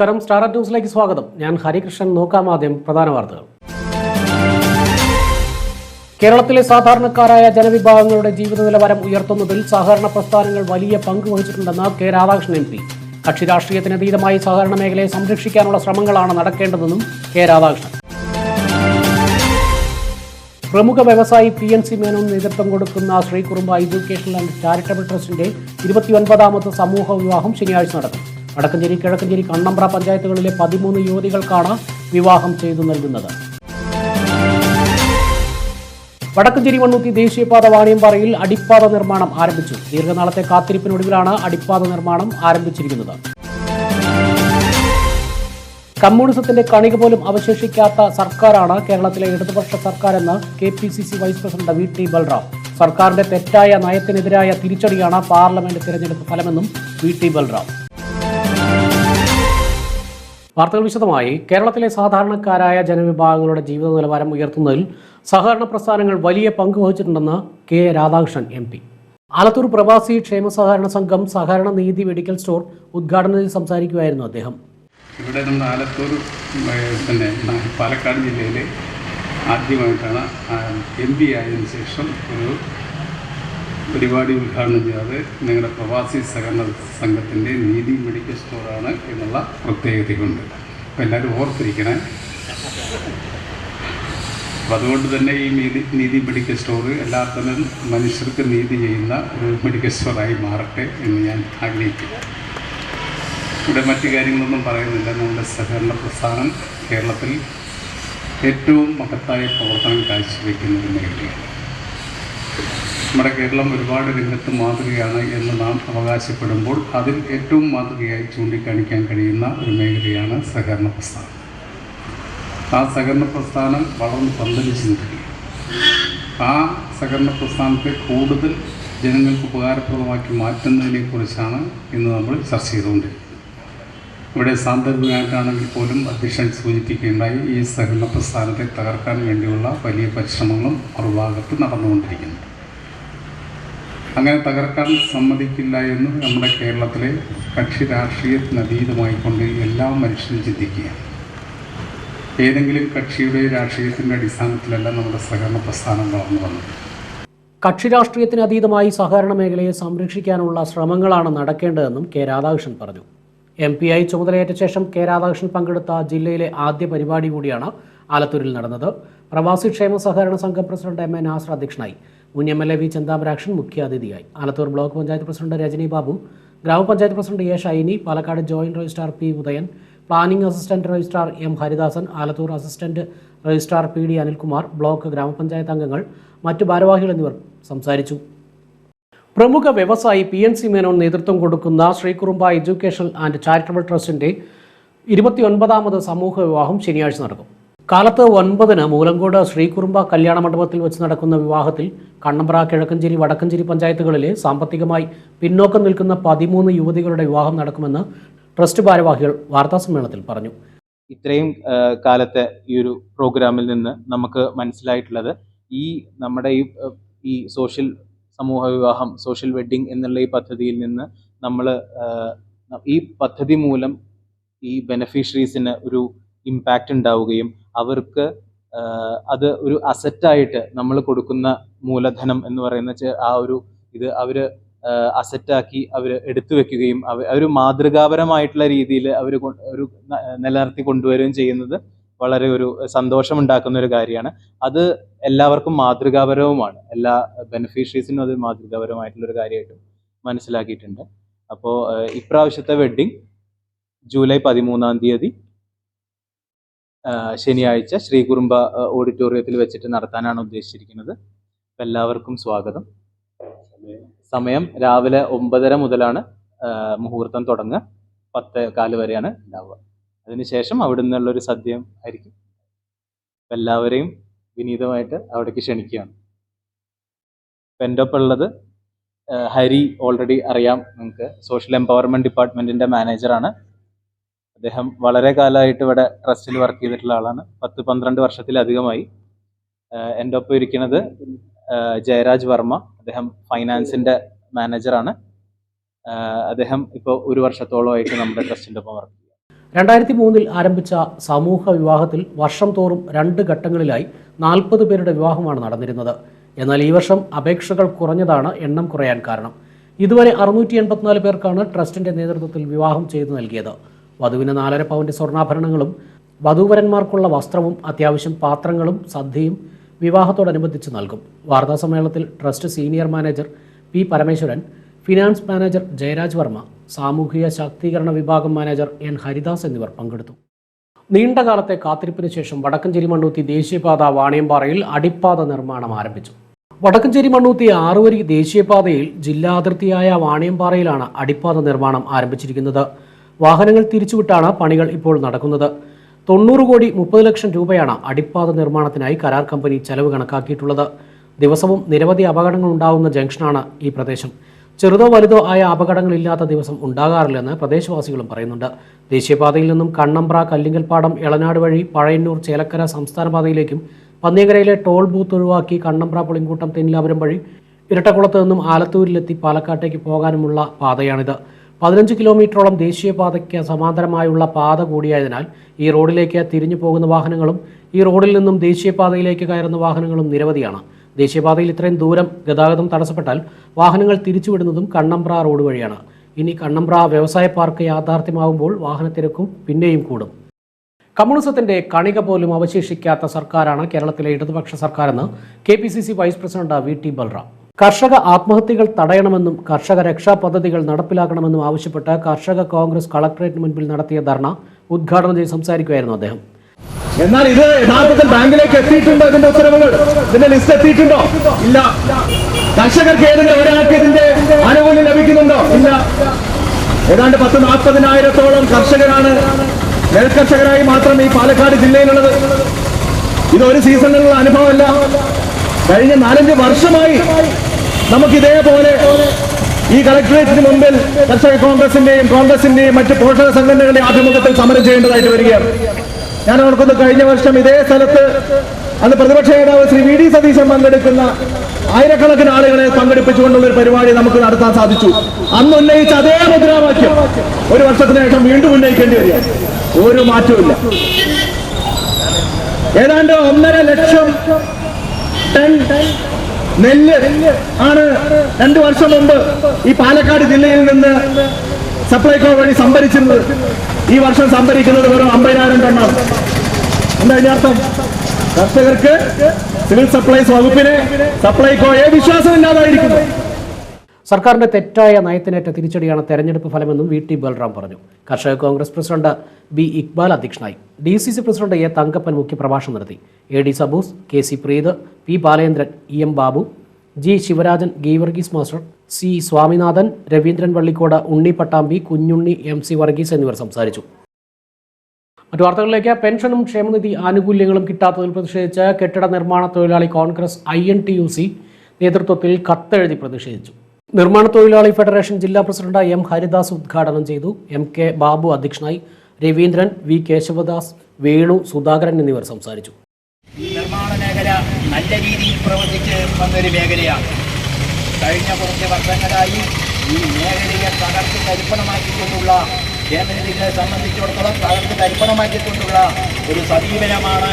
നമസ്കാരം. സ്റ്റാർ ന്യൂസിലേക്ക് സ്വാഗതം. ഞാൻ ഹരികൃഷ്ണൻ. നോക്കാം ആദ്യം പ്രധാന വാർത്തകൾ. കേരളത്തിലെ സാധാരണക്കാരായ ജനവിഭാഗങ്ങളുടെ ജീവിത നിലവാരം ഉയർത്തുന്നതിൽ സഹകരണ പ്രസ്ഥാനങ്ങൾ വലിയ പങ്ക് വഹിച്ചിട്ടുണ്ടെന്ന് കെ രാധാകൃഷ്ണൻ എം പി. കക്ഷി രാഷ്ട്രീയത്തിനതീതമായി സഹകരണ മേഖലയെ സംരക്ഷിക്കാനുള്ള ശ്രമങ്ങളാണ് നടക്കേണ്ടതെന്നും കെ രാധാകൃഷ്ണൻ. പ്രമുഖ വ്യവസായി പി എൻ സി മേനോൻ നേതൃത്വം കൊടുക്കുന്ന ശ്രീകുറുമ്പ എഡ്യൂക്കേഷണൽ ആൻഡ് ചാരിറ്റബിൾ ട്രസ്റ്റിന്റെ ഇരുപത്തിയൊൻപതാമത് സമൂഹ വിവാഹം ശനിയാഴ്ച നടക്കും. വടക്കഞ്ചേരി കിഴക്കഞ്ചേരി കണ്ണമ്പ്ര പഞ്ചായത്തുകളിലെ പതിമൂന്ന് യുവതികൾക്കാണ് വിവാഹം ചെയ്തു നൽകുന്നത്. വടക്കഞ്ചേരി മണ്ണൂത്തി ദേശീയപാത വാണിയമ്പാറയിൽ അടിപ്പാത നിർമ്മാണം ആരംഭിച്ചു. ദീർഘനാളത്തെ കാത്തിരിപ്പിനൊടുവിലാണ് അടിപ്പാത നിർമ്മാണം ആരംഭിച്ചിരിക്കുന്നത്. കമ്മ്യൂണിസത്തിന്റെ കണിക പോലും അവശേഷിക്കാത്ത സർക്കാരാണ് കേരളത്തിലെ ഇടതുപക്ഷ സർക്കാരെന്ന് K P C C vice president V T Balram. സർക്കാരിന്റെ തെറ്റായ നയത്തിനെതിരായ തിരിച്ചടിയാണ് പാർലമെന്റ് തിരഞ്ഞെടുപ്പ് ഫലമെന്നും വി ടി ബൽറാം. വാർത്തകൾ വിശദമായി. കേരളത്തിലെ സാധാരണക്കാരായ ജനവിഭാഗങ്ങളുടെ ജീവിത നിലവാരം ഉയർത്തുന്നതിൽ സഹകരണ പ്രസ്ഥാനങ്ങൾ വലിയ പങ്ക് വഹിച്ചിട്ടുണ്ടെന്ന് K. Radhakrishnan M. P. Alathur പ്രവാസി ക്ഷേമ സഹകരണ സംഘം സഹകരണ നീതി മെഡിക്കൽ സ്റ്റോർ ഉദ്ഘാടനത്തിൽ സംസാരിക്കുകയായിരുന്നു അദ്ദേഹം. ഇവിടെ നമ്മുടെ ആലത്തൂർ തന്നെ പാലക്കാട് ജില്ലയിലെ ആദ്യമായിട്ടാണ് എം. പി. ആയതിനു ശേഷം ഒരു പരിപാടി ഉദ്ഘാടനം ചെയ്യാതെ നിങ്ങളുടെ പ്രവാസി സഹകരണ സംഘത്തിന്റെ നീതി മെഡിക്കൽ സ്റ്റോറാണ് എന്നുള്ള പ്രത്യേകതയുണ്ട്. അപ്പോൾ എല്ലാവരും ഓർത്തിരിക്കണേ. അപ്പം അതുകൊണ്ട് തന്നെ ഈ നീതി നീതി മെഡിക്കൽ സ്റ്റോർ എല്ലാത്തിനും മനുഷ്യർക്ക് നീതി ചെയ്യുന്ന ഒരു മെഡിക്കൽ സ്റ്റോറായി മാറട്ടെ എന്ന് ഞാൻ ആഗ്രഹിക്കുന്നു. ഇവിടെ മറ്റു കാര്യങ്ങളൊന്നും പറയുന്നില്ല. നമ്മുടെ സഹകരണ പ്രസ്ഥാനം കേരളത്തിൽ ഏറ്റവും മഹത്തായ പ്രവർത്തനം കാഴ്ചവെക്കുന്ന ഒരു മേഖലയാണ് നമ്മുടെ കേരളം ഒരുപാട് രംഗത്ത് മാതൃകയാണ് എന്ന് നാം അവകാശപ്പെടുമ്പോൾ അതിൽ ഏറ്റവും മാതൃകയായി ചൂണ്ടിക്കാണിക്കാൻ കഴിയുന്ന ഒരു മേഖലയാണ് സഹകരണ പ്രസ്ഥാനം. ആ സഹകരണ പ്രസ്ഥാനം വളർന്ന് പന്തലിച്ച് നിൽക്കുകയാണ് ആ സഹകരണ പ്രസ്ഥാനത്തെ കൂടുതൽ ജനങ്ങൾക്ക് ഉപകാരപ്രദമാക്കി മാറ്റുന്നതിനെക്കുറിച്ചാണ് ഇന്ന് നമ്മൾ ചർച്ച ചെയ്തുകൊണ്ടിരിക്കുന്നത്. ഇവിടെ സാന്ദർഭികമായിട്ടാണെങ്കിൽ പോലും അധ്യക്ഷൻ സൂചിപ്പിക്കുകയുണ്ടായി ഈ സഹകരണ പ്രസ്ഥാനത്തെ തകർക്കാൻ വേണ്ടിയുള്ള വലിയ പരിശ്രമങ്ങളും മറുഭാഗത്ത് നടന്നുകൊണ്ടിരിക്കുന്നു അങ്ങനെ തകർക്കാൻ സമ്മതിക്കില്ല എന്ന് നമ്മുടെ കേരളത്തിലെ കക്ഷി രാഷ്ട്രീയത്തിനതീതമായിക്കൊണ്ട് എല്ലാ മനുഷ്യരും ചിന്തിക്കുകയാണ്. ഏതെങ്കിലും കക്ഷിയുടെ രാഷ്ട്രീയത്തിന്റെ അടിസ്ഥാനത്തിലല്ല നമ്മുടെ സഹകരണ പ്രസ്ഥാനം വളർന്നു വന്നത്. കക്ഷി രാഷ്ട്രീയത്തിന് അതീതമായി സഹകരണ മേഖലയെ സംരക്ഷിക്കാനുള്ള ശ്രമങ്ങളാണ് നടക്കേണ്ടതെന്നും കെ രാധാകൃഷ്ണൻ പറഞ്ഞു. എം പി ആയി ചുമതലയേറ്റ ശേഷം കെ രാധാകൃഷ്ണൻ പങ്കെടുത്ത ജില്ലയിലെ ആദ്യ പരിപാടി കൂടിയാണ് ആലത്തൂരിൽ നടന്നത്. പ്രവാസി ക്ഷേമ സഹകരണ സംഘം പ്രസിഡന്റ് എം എ നാസർ അധ്യക്ഷനായി. മുൻ M L A V Chenthamarakshan മുഖ്യാതിഥിയായി. ആലത്തൂർ ബ്ലോക്ക് പഞ്ചായത്ത് പ്രസിഡന്റ് രജനി ബാബു ഗ്രാമപഞ്ചായത്ത് president A Shiny Palakkad joint registrar P Udayan planning assistant registrar M Haridasan Alathur assistant registrar P D Anilkumar block ഗ്രാമപഞ്ചായത്ത് അംഗങ്ങൾ മറ്റു ഭാരവാഹികൾ എന്നിവർ സംസാരിച്ചു. പ്രമുഖ വ്യവസായി പി എൻ സി മേനോൻ നേതൃത്വം കൊടുക്കുന്ന ശ്രീകുറുമ്പ എഡ്യൂക്കേഷണൽ ആൻഡ് ചാരിറ്റബിൾ ട്രസ്റ്റിന്റെ ഇരുപത്തിയൊൻപതാമത് സമൂഹ വിവാഹം ശനിയാഴ്ച നടക്കും. കാലത്ത് ഒൻപതിന് മൂലങ്കോട് ശ്രീകുറുമ്പ കല്യാണ മണ്ഡപത്തിൽ വെച്ച് നടക്കുന്ന വിവാഹത്തിൽ കണ്ണമ്പ്ര കിഴക്കഞ്ചേരി വടക്കഞ്ചേരി പഞ്ചായത്തുകളിലെ സാമ്പത്തികമായി പിന്നോക്കം നിൽക്കുന്ന പതിമൂന്ന് യുവതികളുടെ വിവാഹം നടക്കുമെന്ന് ട്രസ്റ്റ് ഭാരവാഹികൾ വാർത്താസമ്മേളനത്തിൽ പറഞ്ഞു. ഇത്രയും കാലത്തെ ഈ ഒരു പ്രോഗ്രാമിൽ നിന്ന് നമുക്ക് മനസ്സിലായിട്ടുള്ളത് ഈ നമ്മുടെ ഈ ഈ സോഷ്യൽ സമൂഹ വിവാഹം സോഷ്യൽ വെഡ്ഡിംഗ് എന്നുള്ള ഈ പദ്ധതിയിൽ നിന്ന് നമ്മൾ ഈ പദ്ധതി മൂലം ഈ ബെനഫിഷ്യറീസിന് ഒരു ഇമ്പാക്റ്റ് ഉണ്ടാവുകയും അവർക്ക് അത് ഒരു അസറ്റായിട്ട് നമ്മൾ കൊടുക്കുന്ന മൂലധനം എന്ന് പറയുന്ന ആ ഒരു ഇത് അവർ അസറ്റാക്കി അവർ എടുത്തു വെക്കുകയും അവർ ഒരു മാതൃകാപരമായിട്ടുള്ള രീതിയിൽ അവർ ഒരു നിലനിർത്തി കൊണ്ടുവരികയും ചെയ്യുന്നത് വളരെ ഒരു സന്തോഷമുണ്ടാക്കുന്ന ഒരു കാര്യമാണ്. അത് എല്ലാവർക്കും മാതൃകാപരവുമാണ്. എല്ലാ ബെനിഫിഷ്യറീസിനും അത് മാതൃകാപരമായിട്ടുള്ള ഒരു കാര്യമായിട്ടും മനസ്സിലാക്കിയിട്ടുണ്ട്. അപ്പോൾ ഇപ്രാവശ്യത്തെ വെഡ്ഡിങ് ജൂലൈ പതിമൂന്നാം തീയതി ശനിയാഴ്ച ശ്രീകുറുമ്പ ഓഡിറ്റോറിയത്തിൽ വെച്ചിട്ട് നടത്താനാണ് ഉദ്ദേശിച്ചിരിക്കുന്നത്. എല്ലാവർക്കും സ്വാഗതം. സമയം രാവിലെ ഒമ്പതര മുതലാണ് മുഹൂർത്തം തുടങ്ങുക. പത്ത് കാൽ വരെയാണ് ഉണ്ടാവുക. അതിനുശേഷം അവിടെ നിന്നുള്ളൊരു സദ്യം ആയിരിക്കും എല്ലാവരെയും വിനീതമായിട്ട് അവിടേക്ക് ക്ഷണിക്കുകയാണ്. എന്റെ ഒപ്പം ഉള്ളത് ഹരി ഓൾറെഡി അറിയാം നിങ്ങൾക്ക് സോഷ്യൽ എംപവർമെന്റ് ഡിപ്പാർട്ട്മെന്റിന്റെ മാനേജറാണ്. അദ്ദേഹം വളരെ കാലമായിട്ട് ഇവിടെ ട്രസ്റ്റിൽ വർക്ക് ചെയ്തിട്ടുള്ള ആളാണ്. പത്ത് പന്ത്രണ്ട് വർഷത്തിലധികമായി. എന്റെ ഒപ്പം ഇരിക്കുന്നത് ജയരാജ് വർമ്മ. അദ്ദേഹം ഫൈനാൻസിന്റെ മാനേജറാണ് അദ്ദേഹം ഇപ്പോൾ ഒരു വർഷത്തോളമായിട്ട് നമ്മുടെ ട്രസ്റ്റിന്റെ ഒപ്പം വർക്ക് രണ്ടായിരത്തി മൂന്നിൽ ആരംഭിച്ച സമൂഹ വിവാഹത്തിൽ വർഷം തോറും രണ്ട് ഘട്ടങ്ങളിലായി നാൽപ്പത് പേരുടെ വിവാഹമാണ് നടന്നിരുന്നത്. എന്നാൽ ഈ വർഷം അപേക്ഷകൾ കുറഞ്ഞതാണ് എണ്ണം കുറയാൻ കാരണം. ഇതുവരെ അറുന്നൂറ്റി എൺപത്തിനാല് പേർക്കാണ് ട്രസ്റ്റിന്റെ നേതൃത്വത്തിൽ വിവാഹം ചെയ്തു നൽകിയത്. വധുവിന് നാലര പൗണ്ട് സ്വർണാഭരണങ്ങളും വധൂവരന്മാർക്കുള്ള വസ്ത്രവും അത്യാവശ്യം പാത്രങ്ങളും സദ്യയും വിവാഹത്തോടനുബന്ധിച്ച് നൽകും. വാർത്താസമ്മേളനത്തിൽ trust senior manager P Parameswaran finance manager Jayaraj Varma സാമൂഹിക ശാക്തീകരണ വിഭാഗം മാനേജർ എൻ ഹരിദാസ് എന്നിവർ പങ്കെടുത്തു. നീണ്ടകാലത്തെ കാത്തിരിപ്പിന് ശേഷം വടക്കഞ്ചേരി മണ്ണൂത്തി ദേശീയപാത വാണിയമ്പാറയിൽ അടിപ്പാത നിർമ്മാണം ആരംഭിച്ചു. വടക്കഞ്ചേരി മണ്ണൂത്തി ആറുവരി ദേശീയപാതയിൽ ജില്ലാ അതിർത്തിയായ വാണിയമ്പാറയിലാണ് അടിപ്പാത നിർമ്മാണം ആരംഭിച്ചിരിക്കുന്നത്. വാഹനങ്ങൾ തിരിച്ചുവിട്ടാണ് പണികൾ ഇപ്പോൾ നടക്കുന്നത്. തൊണ്ണൂറ് കോടി മുപ്പത് ലക്ഷം രൂപയാണ് അടിപ്പാത നിർമ്മാണത്തിനായി കരാർ കമ്പനി ചെലവ് കണക്കാക്കിയിട്ടുള്ളത്. ദിവസവും നിരവധി അപകടങ്ങൾ ഉണ്ടാവുന്ന ജംഗ്ഷനാണ് ഈ പ്രദേശം. ചെറുതോ വലുതോ ആയ അപകടങ്ങളില്ലാത്ത ദിവസം ഉണ്ടാകാറില്ലെന്ന് പ്രദേശവാസികളും പറയുന്നുണ്ട്. ദേശീയപാതയിൽ നിന്നും കണ്ണമ്പ്ര കല്ലിങ്കൽപ്പാടം എളനാട് വഴി പഴയന്നൂർ ചേലക്കര സംസ്ഥാനപാതയിലേക്കും പന്നിയങ്കരയിലെ ടോൾ ബൂത്ത് ഒഴിവാക്കി കണ്ണമ്പ്ര പുളിങ്കൂട്ടം തെന്നിലാപുരം വഴി ഇരട്ടക്കുളത്ത് നിന്നും ആലത്തൂരിലെത്തി പാലക്കാട്ടേക്ക് പോകാനുമുള്ള പാതയാണിത്. പതിനഞ്ച് കിലോമീറ്ററോളം ദേശീയപാതയ്ക്ക് സമാന്തരമായുള്ള പാത കൂടിയായതിനാൽ ഈ റോഡിലേക്ക് തിരിഞ്ഞു പോകുന്ന വാഹനങ്ങളും ഈ റോഡിൽ നിന്നും ദേശീയപാതയിലേക്ക് കയറുന്ന വാഹനങ്ങളും നിരവധിയാണ്. ദേശീയപാതയിൽ ഇത്രയും ദൂരം ഗതാഗതം തടസ്സപ്പെട്ടാൽ വാഹനങ്ങൾ തിരിച്ചുവിടുന്നതും കണ്ണമ്പ്ര റോഡ് വഴിയാണ്. ഇനി കണ്ണമ്പ്ര വ്യവസായ പാർക്ക് യാഥാർത്ഥ്യമാകുമ്പോൾ വാഹനത്തിരക്കും പിന്നെയും കൂടും. കമ്മ്യൂണിസത്തിന്റെ കണിക പോലും അവശേഷിക്കാത്ത സർക്കാരാണ് കേരളത്തിലെ ഇടതുപക്ഷ സർക്കാരെന്ന് K P C C vice president V T Balram. കർഷക ആത്മഹത്യകൾ തടയണമെന്നും കർഷക രക്ഷാ പദ്ധതികൾ നടപ്പിലാക്കണമെന്നും ആവശ്യപ്പെട്ട് കർഷക കോൺഗ്രസ് കളക്ടറേറ്റിന് മുൻപിൽ നടത്തിയ ധർണ ഉദ്ഘാടനം ചെയ്ത് സംസാരിക്കുകയായിരുന്നു അദ്ദേഹം. എന്നാൽ ഇത് യഥാർത്ഥത്തിൽ ബാങ്കിലേക്ക് എത്തിയിട്ടുണ്ടോ ഇതിന്റെ ഉത്തരവുകൾ? ഇതിന്റെ ലിസ്റ്റ് എത്തിയിട്ടുണ്ടോ? ഇല്ല. കർഷകർക്ക് ഏതെങ്കിലും ഒരാൾക്ക് ഇതിന്റെ ആനുകൂല്യം ലഭിക്കുന്നുണ്ടോ? ഇല്ല. ഏതാണ്ട് പത്ത് നാൽപ്പതിനായിരത്തോളം കർഷകരാണ് നെൽകർഷകരായി മാത്രം ഈ പാലക്കാട് ജില്ലയിലുള്ളത്. ഇത് ഒരു സീസണിലുള്ള അനുഭവമല്ല. കഴിഞ്ഞ നാലഞ്ച് വർഷമായി നമുക്ക് ഇതേപോലെ ഈ കളക്ടറേറ്റിന് മുമ്പിൽ കർഷക കോൺഗ്രസിന്റെയും കോൺഗ്രസിന്റെയും മറ്റ് പോഷക സംഘടനകളുടെ ആഭിമുഖ്യത്തിൽ സമരം ചെയ്യേണ്ടതായിട്ട് വരികയാണ്. ഞാൻ ഓർക്കുന്നു കഴിഞ്ഞ വർഷം ഇതേ സ്ഥലത്ത് അന്ന് പ്രതിപക്ഷ നേതാവ് ശ്രീ വി ഡി സതീശൻ പങ്കെടുക്കുന്ന ആയിരക്കണക്കിന് ആളുകളെ പങ്കെടുപ്പിച്ചുകൊണ്ടുള്ള ഒരു പരിപാടി നമുക്ക് നടത്താൻ സാധിച്ചു. അന്ന് ഉന്നയിച്ച അതേ മുദ്രാവാക്യം ഒരു വർഷത്തിന് ശേഷം വീണ്ടും ഉന്നയിക്കേണ്ടി വരിക ഒരു മാറ്റവും ഏതാണ്ട് ഒന്നര ലക്ഷം ടൺ നെല്ല് ആണ് രണ്ടു വർഷം മുമ്പ് ഈ പാലക്കാട് ജില്ലയിൽ നിന്ന് സപ്ലൈകോ വഴി സംഭരിച്ചിരുന്നത്. ഈ വർഷം സംഭരിക്കുന്നത് വെറും അമ്പതിനായിരം ടണ്ണാണ്. എന്താ അതിനർത്ഥം കർഷകർക്ക് സിവിൽ സപ്ലൈസ് വകുപ്പിനെ സപ്ലൈകോയെ വിശ്വാസമില്ലാതായിരിക്കുന്നു. സർക്കാരിന്റെ തെറ്റായ നയത്തിനേറ്റ തിരിച്ചടിയാണ് തെരഞ്ഞെടുപ്പ് ഫലമെന്നും വി ടി ബൽറാം പറഞ്ഞു. കർഷക കോൺഗ്രസ് പ്രസിഡന്റ് ബി ഇക്ബാൽ അധ്യക്ഷനായി. D C C president A Thankappan മുഖ്യപ്രഭാഷണം നടത്തി. A D Sabus K C Preeth P Balendran E M Babu G Sivarajan Geevarghese master C Swaminathan Raveendran Vallikode Unni Pattambi Kunjunni M C Varghese എന്നിവർ സംസാരിച്ചു. മറ്റു വാർത്തകളിലേക്ക്. പെൻഷനും ക്ഷേമനിധി ആനുകൂല്യങ്ങളും കിട്ടാത്തതിൽ പ്രതിഷേധിച്ച് കെട്ടിട നിർമ്മാണ തൊഴിലാളി കോൺഗ്രസ് ഐ നേതൃത്വത്തിൽ കത്തെഴുതി പ്രതിഷേധിച്ചു. നിർമ്മാണ തൊഴിലാളി ഫെഡറേഷൻ ജില്ലാ പ്രസിഡന്റ് എം ഹരിദാസ് ഉദ്ഘാടനം ചെയ്തു. എം കെ ബാബു അധ്യക്ഷനായി രവീന്ദ്രൻ വി കേശവദാസ് വേണു സുധാകരൻ എന്നിവർ സംസാരിച്ചു. നിർമ്മാണ മേഖല നല്ല രീതിയിൽ പ്രവർത്തിച്ച് വന്നൊരു മേഖലയാണ്. കഴിഞ്ഞ കുറച്ച് വർഷങ്ങളായി ഈ മേഖലയെ തകർത്ത് തരിപ്പണമാക്കിക്കൊണ്ടുള്ള കേന്ദ്രത്തിനെ സംബന്ധിച്ചിടത്തോളം തകർത്ത് തരിപ്പണമാക്കിക്കൊണ്ടുള്ള ഒരു സമീപനമാണ്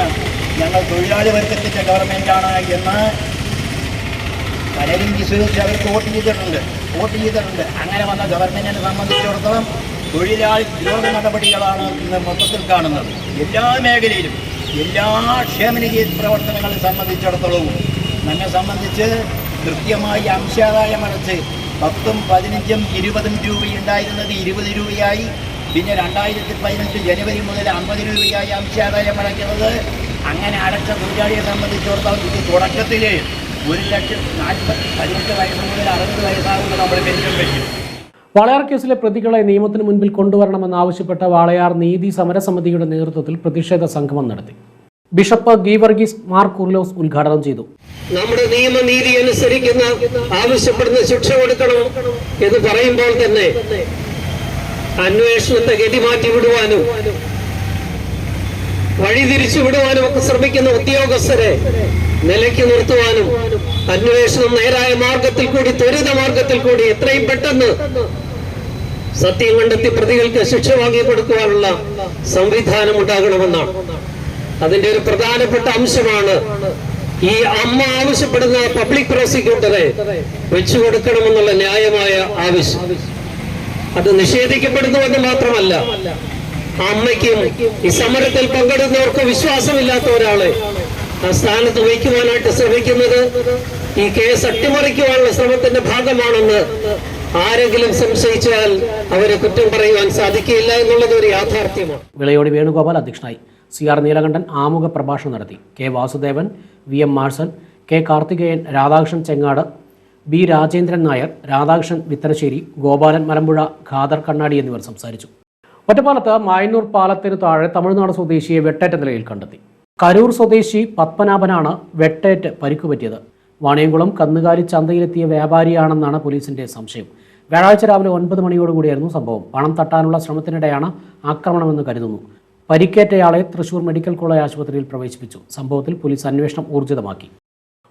ഞങ്ങൾ തൊഴിലാളി വർഗത്തിന്റെ ഗവൺമെന്റാണ് എന്ന് പലരും വിശ്വസിച്ച് അവർക്ക് വോട്ട് ചെയ്തിട്ടുണ്ട് വോട്ട് ചെയ്തിട്ടുണ്ട്. അങ്ങനെ വന്ന ഗവൺമെന്റിനെ സംബന്ധിച്ചിടത്തോളം തൊഴിലാളി ദ്രോഹ നടപടികളാണ് ഇന്ന് മൊത്തത്തിൽ കാണുന്നത്. എല്ലാ മേഖലയിലും എല്ലാ ക്ഷേമനിധി പ്രവർത്തനങ്ങളെ സംബന്ധിച്ചിടത്തോളവും നമ്മെ സംബന്ധിച്ച് കൃത്യമായി അംശാദായം അടച്ച് പത്തും പതിനഞ്ചും ഇരുപതും രൂപയുണ്ടായിരുന്നത് ഇരുപത് രൂപയായി പിന്നെ രണ്ടായിരത്തി പതിനെട്ട് ജനുവരി മുതൽ അമ്പത് രൂപയായി അംശാദായം അടയ്ക്കുന്നത്. അങ്ങനെ അടച്ച തൊഴിലാളിയെ സംബന്ധിച്ചിടത്തോളം ഇത് തുടക്കത്തിൽ ഒരു ലക്ഷം നാൽപ്പത്തി പതിനെട്ട് വയസ്സ് മുതൽ അറുപത് വയസ്സാകുമ്പോൾ നമ്മൾ പെൻഷൻ വാളയാർ കേസിലെ പ്രതികളെ നിയമത്തിന് മുൻപിൽ കൊണ്ടുവരണമെന്നാവശ്യപ്പെട്ട വാളയാർ നീതി സമരസമിതിയുടെ നേതൃത്വത്തിൽ പ്രതിഷേധ സംഗമം നടത്തി. ബിഷപ്പ് ഗീവർഗീസ് മാർ കുർലോസ് ഉദ്ഘാടനം ചെയ്തു. നമ്മുടെ നിയമനീതി അനുസരിക്കുന്ന ആവശ്യപ്പെടുന്ന ശിക്ഷ കൊടുക്കണം എന്ന് പറയുമ്പോൾ തന്നെ അന്വേഷണത്തെ ഗതി മാറ്റി വിടുവാനും വഴിതിരിച്ചു വിടുവാനും ഒക്കെ ശ്രമിക്കുന്ന ഉദ്യോഗസ്ഥരെ നിലയ്ക്ക് നിർത്തുവാനും അന്വേഷണം നേരായ മാർഗത്തിൽ കൂടി ത്വരിത മാർഗത്തിൽ കൂടി എത്രയും പെട്ടെന്ന് സത്യം കണ്ടെത്തി പ്രതികൾക്ക് ശിക്ഷ വാങ്ങി കൊടുക്കുവാനുള്ള സംവിധാനം ഉണ്ടാകണമെന്നാണ്. അതിന്റെ ഒരു പ്രധാനപ്പെട്ട അംശമാണ് ഈ അമ്മ ആവശ്യപ്പെടുന്ന പബ്ലിക് പ്രോസിക്യൂട്ടറെ വെച്ചു കൊടുക്കണമെന്നുള്ള ന്യായമായ ആവശ്യം. അത് നിഷേധിക്കപ്പെടുന്നുവെന്ന് മാത്രമല്ല അമ്മയ്ക്കും ഈ സമരത്തിൽ പങ്കെടുക്കുന്നവർക്ക് വിശ്വാസമില്ലാത്ത ഒരാൾ ആ സ്ഥാനത്ത് വയ്ക്കുവാനായിട്ട് ശ്രമിക്കുന്നത് ഈ കേസ് അട്ടിമറിക്കുവാനുള്ള ശ്രമത്തിന്റെ ഭാഗമാണെന്ന് ആരെങ്കിലും സംശയിച്ചാൽ അവരെ കുറ്റം പറയുവാൻ സാധിക്കില്ല എന്നുള്ളത് ഒരു യാഥാർത്ഥ്യമാണ്. വിളയോടി വേണുഗോപാൽ അധ്യക്ഷനായി സി ആർ നീലകണ്ഠൻ ആമുഖ പ്രഭാഷണം നടത്തി. K Vasudevan V M Marsal K Karthikeyan Radhakrishnan Chengad B Rajendran Nair Radhakrishnan Vithanassery Gopalan Malampuzha Khader Kannadi എന്നിവർ സംസാരിച്ചു. ഒറ്റപ്പാലത്ത് മായന്നൂർ പാലത്തിന് താഴെ തമിഴ്നാട് സ്വദേശിയെ വെട്ടേറ്റ നിലയിൽ കണ്ടെത്തി. കരൂർ സ്വദേശി പത്മനാഭനാണ് വെട്ടേറ്റ് പരിക്കുപറ്റിയത്. വാണിയംകുളം കന്നുകാലി ചന്തയിലെത്തിയ വ്യാപാരിയാണെന്നാണ് പോലീസിന്റെ സംശയം. വ്യാഴാഴ്ച രാവിലെ ഒൻപത് മണിയോടുകൂടിയായിരുന്നു സംഭവം. പണം തട്ടാനുള്ള ശ്രമത്തിനിടെയാണ് ആക്രമണമെന്ന് കരുതുന്നു. പരിക്കേറ്റയാളെ തൃശൂർ മെഡിക്കൽ കോളേജ് ആശുപത്രിയിൽ പ്രവേശിപ്പിച്ചു. സംഭവത്തിൽ പോലീസ് അന്വേഷണം ഊർജിതമാക്കി.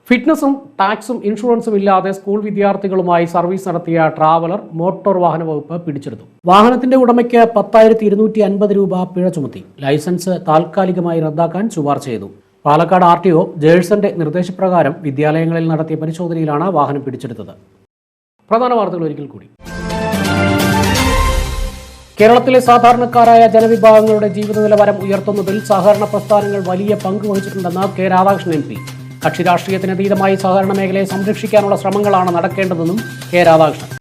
ഫിറ്റ്നസും ടാക്സും ഇൻഷുറൻസും ഇല്ലാതെ സ്കൂൾ വിദ്യാർത്ഥികളുമായി സർവീസ് നടത്തിയ ട്രാവലർ മോട്ടോർ വാഹന വകുപ്പ് പിടിച്ചെടുത്തു. വാഹനത്തിന്റെ ഉടമയ്ക്ക് പത്തായിരത്തി ഇരുന്നൂറ്റി അൻപത് രൂപ പിഴ ചുമത്തി. ലൈസൻസ് താൽക്കാലികമായി റദ്ദാക്കാൻ ശുപാർശ ചെയ്തു. പാലക്കാട് ആർ ടി ഒ ജേഴ്സന്റെ നിർദ്ദേശപ്രകാരം വിദ്യാലയങ്ങളിൽ നടത്തിയ പരിശോധനയിലാണ് വാഹനം പിടിച്ചെടുത്തത്. പ്രധാന വാർത്തകൾ ഒരിക്കൽ കൂടി. കേരളത്തിലെ സാധാരണക്കാരായ ജനവിഭാഗങ്ങളുടെ ജീവിത നിലവാരം ഉയർത്തുന്നതിൽ സഹകരണ പ്രസ്ഥാനങ്ങൾ വലിയ പങ്ക് വഹിച്ചിട്ടുണ്ടെന്ന് കെ രാധാകൃഷ്ണൻ എം പി. കക്ഷി രാഷ്ട്രീയത്തിന് അതീതമായി സഹകരണ മേഖലയെ സംരക്ഷിക്കാനുള്ള ശ്രമങ്ങളാണ് നടക്കേണ്ടതെന്നും കെ രാധാകൃഷ്ണൻ.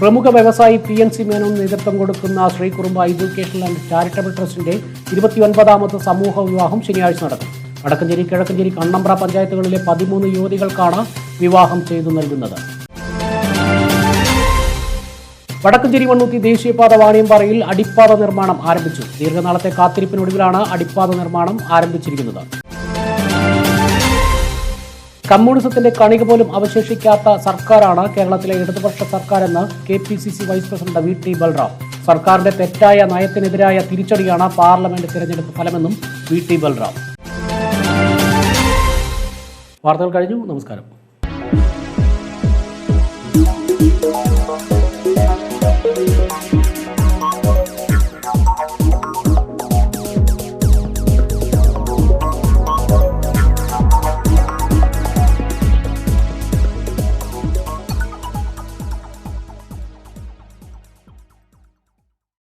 പ്രമുഖ വ്യവസായി പി എൻ സി മേനോൻ നേതൃത്വം കൊടുക്കുന്ന ശ്രീകുറുമ്പ എഡ്യൂക്കേഷണൽ ആൻഡ് ചാരിറ്റബിൾ ട്രസ്റ്റിന്റെ ഇരുപത്തിയൊൻപതാമത്തെ സമൂഹ വിവാഹം ശനിയാഴ്ച നടക്കും. വടക്കഞ്ചേരി കിഴക്കഞ്ചേരി കണ്ണമ്പ്ര പഞ്ചായത്തുകളിലെ പതിമൂന്ന് യുവതികൾക്കാണ് വിവാഹം ചെയ്തു നൽകുന്നത്. വടക്കുംചേരി മണ്ണൂത്തി ദേശീയപാത വാണിയമ്പാറയിൽ അടിപ്പാത നിർമ്മാണം ആരംഭിച്ചു. ദീർഘനാളത്തെ കാത്തിരിപ്പിനൊടുവിലാണ് അടിപ്പാത നിർമ്മാണം ആരംഭിച്ചിരിക്കുന്നത്. കമ്മ്യൂണിസത്തിന്റെ കണിക പോലും അവശേഷിക്കാത്ത സർക്കാരാണ് കേരളത്തിലെ ഇടതുപക്ഷ സർക്കാരെന്ന് K P C C vice president V T Balram. സർക്കാരിന്റെ തെറ്റായ നയത്തിനെതിരായ തിരിച്ചടിയാണ് പാർലമെന്റ് തിരഞ്ഞെടുപ്പ് ഫലമെന്നും വി ടി ബൽറാം. വാർത്തകൾ കഴിഞ്ഞു. നമസ്കാരം.